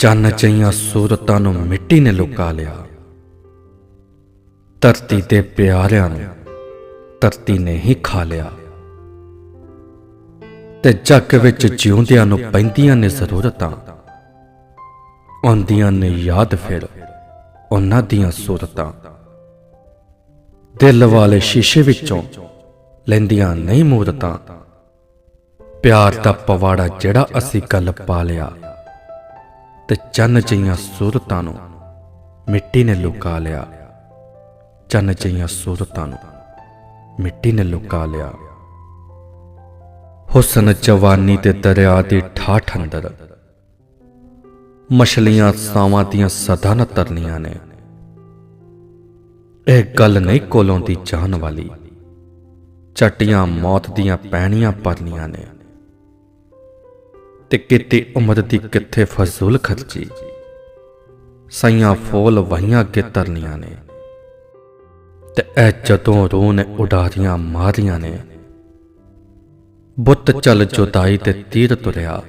ਚੰਨ ਚਈਆਂ ਸੂਰਤਾਂ ਨੂੰ ਮਿੱਟੀ ਨੇ ਲੁਕਾ ਲਿਆ। ਧਰਤੀ ਤੇ ਪਿਆਰਿਆਂ ਨੂੰ ਧਰਤੀ ਨੇ ਹੀ ਖਾ ਲਿਆ। ਤੇ ਜੱਗ ਵਿੱਚ ਜਿਉਂਦਿਆਂ ਨੂੰ ਪੈਂਦੀਆਂ ਨੇ ਜ਼ਰੂਰਤਾਂ। ਆਉਂਦੀਆਂ ਨੇ ਯਾਦ ਫਿਰ ਉਹਨਾਂ ਦੀਆਂ ਸੂਰਤਾਂ। ਦਿਲ ਵਾਲੇ ਸ਼ੀਸ਼ੇ ਵਿੱਚੋਂ ਲੈਂਦੀਆਂ ਨਹੀਂ ਮੂਰਤਾਂ। ਪਿਆਰ ਦਾ ਪਵਾੜਾ ਜਿਹੜਾ ਅਸੀਂ ਗੱਲ ਪਾ ਲਿਆ। ਤੇ ਚੰਨ ਚਈਆਂ ਸੂਰਤਾਂ ਨੂੰ ਮਿੱਟੀ ਨੇ ਲੁਕਾ ਲਿਆ। ਚੰਨ ਚਈਆਂ ਸੂਰਤਾਂ ਨੂੰ ਮਿੱਟੀ ਨੇ ਲੁਕਾ ਲਿਆ। ਹੁਸਨ ਜਵਾਨੀ ਤੇ ਦਰਿਆ ਦੀ ਠਾਠ ਅੰਦਰ ਮਛਲੀਆਂ ਸਾਵਾਂ ਦੀਆਂ ਸਦਾ ਨ ਤਰਨੀਆਂ ਨੇ। ਇਹ ਗੱਲ ਨਹੀਂ ਕੋਲੋਂ ਦੀ ਜਾਨ ਵਾਲੀ। ਚਟੀਆਂ ਮੌਤ ਦੀਆਂ ਪੈਣੀਆਂ ਪਰਨੀਆਂ ਨੇ। ਤੇ ਕਿਤੇ ਉਮਰ ਦੀ ਕਿੱਥੇ ਫਜ਼ੂਲ ਖਰਚੀ। ਸਾਈਆਂ ਫੋਲ ਵਹੀਆਂ ਅੱਗੇ ਤਰਨੀਆਂ ਨੇ। ਤੇ ਇਹ ਜਦੋਂ ਰੂਹ ਨੇ ਉਡਾਰੀਆਂ ਮਾਰੀਆਂ ਨੇ। ਬੁੱਤ ਚੱਲ ਜੁਦਾਈ ਤੇ ਤੀਰ ਤੁਰਿਆ।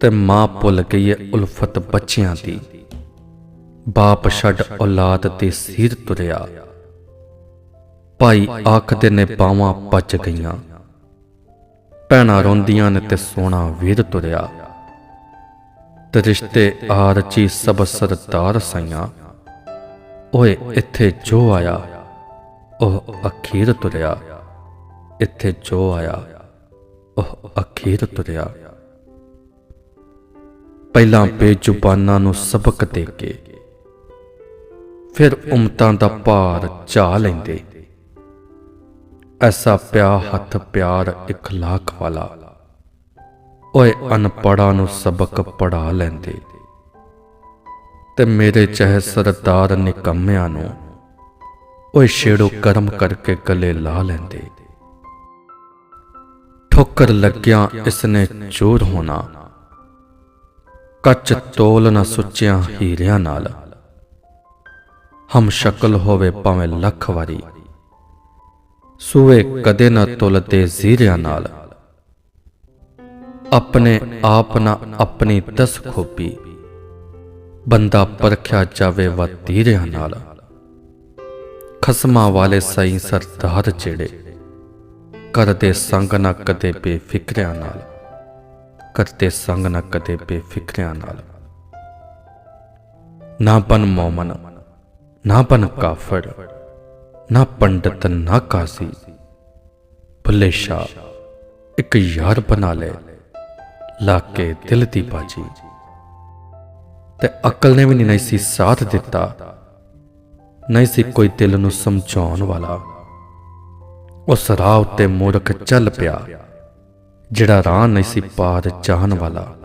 ਤੇ ਮਾਂ ਭੁੱਲ ਗਈ ਏ ਉਲਫਤ ਬੱਚਿਆਂ ਦੀ। ਬਾਪ ਛੱਡ ਔਲਾਦ ਤੇ ਸੀਰ ਤੁਰਿਆ। ਭਾਈ ਆਖਦੇ ਨੇ ਬਾਵਾਂ ਪੱਜ ਗਈਆਂ। ਭੈਣਾਂ ਰੋਂਦੀਆਂ ਨੇ ਤੇ ਸੋਨਾ ਵੀਰ ਤੁਰਿਆ। ਤੇ ਰਿਸ਼ਤੇ ਆਰਚੀ ਸਭ ਸਰਦਾਰ ਸਈਆਂ। ਓਏ, ਇੱਥੇ ਜੋ ਆਇਆ, ਉਹ ਅਖੀਰ ਤੁਰਿਆ। ਇੱਥੇ ਜੋ ਆਇਆ, ਉਹ ਅਖੀਰ ਤੁਰਿਆ। ਪਹਿਲਾਂ ਬੇਜ਼ੁਬਾਨਾਂ ਨੂੰ ਸਬਕ ਦੇ ਕੇ, ਫਿਰ ਉਮਤਾਂ ਦਾ ਭਾਰ ਝਾ ਲੈਂਦੇ। ਐਸਾ ਪਿਆ ਹੱਥ ਪਿਆਰ ਇਖਲਾਕ ਵਾਲਾ। ਓਏ ਅਨਪੜਾਂ ਨੂੰ ਸਬਕ ਪੜਾ ਲੈਂਦੇ। ਤੇ ਮੇਰੇ ਚਹਿ ਸਰਦਾਰ ਨਿਕੰਮਿਆਂ ਨੂੰ ਓਏ ਛੇੜੋ ਕਰਮ ਕਰਕੇ ਗਲੇ ਲਾ ਲੈਂਦੇ। ਠੋਕਰ ਲੱਗਿਆ ਇਸਨੇ ਚੋਰ ਹੋਣਾ। ਕੱਚ ਤੋਲ ਨਾ ਸੁੱਚਿਆਂ ਹੀਰਿਆਂ ਨਾਲ। ਹਮ ਸ਼ਕਲ ਹੋਵੇ ਭਾਵੇਂ ਲੱਖ ਵਾਰੀ। ਸੂਏ ਕਦੇ ਨਾ ਤੁਲਦੇ ਜ਼ੀਰਿਆਂ ਨਾਲ। ਆਪਣੇ ਆਪ ਨਾ ਆਪਣੀ ਦਸ ਖੋਪੀ। ਬੰਦਾ ਪਰਖਿਆ ਜਾਵੇ ਵਤੀਰਿਆਂ ਨਾਲ। ਖਸਮਾਂ ਵਾਲੇ ਸਈ ਸਰਦਾਰ ਜਿਹੜੇ ਕਰਦੇ ਸੰਗ ਨਾ ਕਦੇ ਬੇਫਿਕਰਿਆਂ ਨਾਲ। ਕਰਤੇ ਸੰਗ ਨਾ ਕਦੇ ਬੇਫਿਕਰਿਆਂ ਨਾਲ। ਨਾ ਬਨ ਮੌਮਨ, ਨਾ ਬਨ ਕਾਫਰ। ਨਾ ਪੰਡਤ, ਨਾ ਕਾਜ਼ੀ ਭੁੱਲੇ ਸ਼ਾ ਇੱਕ ਯਾਰ ਬਣਾ ਲੈ। ਲਾ ਕੇ ਦਿਲ ਦੀ ਬਾਜੀ। ਤੇ ਅਕਲ ਨੇ ਵੀ ਨਹੀਂ ਸੀ ਸਾਥ ਦਿੱਤਾ। ਨਹੀਂ ਸੀ ਕੋਈ ਦਿਲ ਨੂੰ ਸਮਝਾਉਣ ਵਾਲਾ। ਉਸ ਰਾਹ ਉੱਤੇ ਮੂਰਖ ਚੱਲ ਪਿਆ, ਜਿਹੜਾ ਰਾਹ ਨਹੀਂ ਸੀ ਪਾਰ ਜਾਣ ਵਾਲਾ।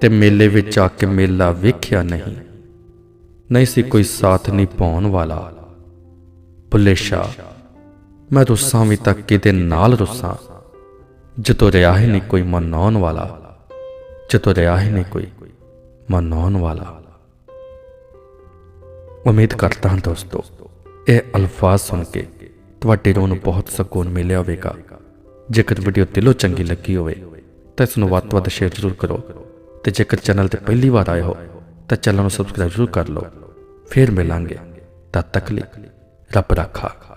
ਤੇ ਮੇਲੇ ਵਿੱਚ ਆ ਕੇ ਮੇਲਾ ਵੇਖਿਆ ਨਹੀਂ। ਨਹੀਂ ਸੀ ਕੋਈ ਸਾਥ ਨਹੀਂ ਪਾਉਣ ਵਾਲਾ। ਭੁੱਲੇ ਸ਼ਾ ਮੈਂ ਰੁੱਸਾਂ ਵੀ ਤੱਕ ਕਿਤੇ ਨਾਲ ਰੁੱਸਾਂ ਜਦੋਂ ਰਿਹਾ ਹੀ ਨਹੀਂ ਕੋਈ ਮਨਾਉਣ ਵਾਲਾ ਜਦੋਂ ਰਿਹਾ ਹੀ ਨਹੀਂ ਕੋਈ ਮਨਾਉਣ ਵਾਲਾ। ਉਮੀਦ ਕਰਦਾ ਹਾਂ ਦੋਸਤੋ, ਇਹ ਅਲਫਾਜ਼ ਸੁਣ ਕੇ ਤੁਹਾਡੇ ਰੂਹ ਨੂੰ ਬਹੁਤ ਸਕੂਨ ਮਿਲਿਆ ਹੋਵੇਗਾ। ਜੇਕਰ ਵੀਡੀਓ ਦਿਲੋਂ ਚੰਗੀ ਲੱਗੀ ਹੋਵੇ, ਤਾਂ ਇਸ ਨੂੰ ਵੱਧ ਤੋਂ ਵੱਧ ਸ਼ੇਅਰ ਜ਼ਰੂਰ ਕਰੋ। ਤੇ ਜੇਕਰ ਚੈਨਲ ਤੇ ਪਹਿਲੀ ਵਾਰ ਆਏ ਹੋ, ਤਾਂ ਚੈਨਲ ਨੂੰ ਸਬਸਕ੍ਰਾਈਬ ਜ਼ਰੂਰ ਕਰ ਲਓ। ਫਿਰ ਮਿਲਾਂਗੇ। ਤਦ ਤੱਕ ਲਈ ਰੱਬ ਰਾਖਾ